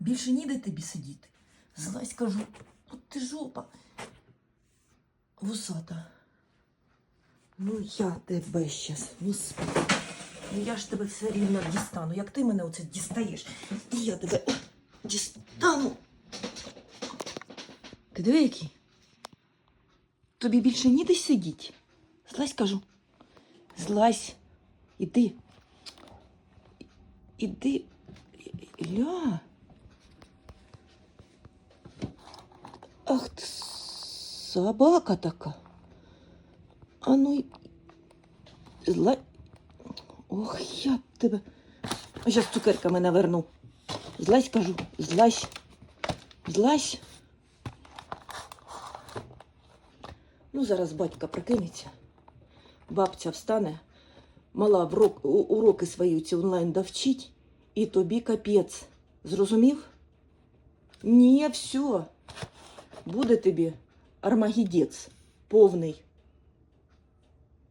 Більше ніде тобі сидіти. Злазь, кажу, от ти жопа. Вусата. Ну я тебе щас, господи. Ну я ж тебе все рівно дістану. Як ти мене оце дістаєш, і я тебе дістану. Ти диви який? Тобі більше ніде сидіть. Злазь, кажу. Злазь. Іди. Іди. Ля. Ах ти собака така. А ну зла. Ох, я тебе. Зараз цукерками наверну. Злазь, кажу, злазь. Злазь. Ну, зараз батька прикинеться. Бабця встане, мала в рок, у- уроки свої ці онлайн довчить, і тобі капець. Зрозумів? Ні, все. Буде тобі армагідець повний.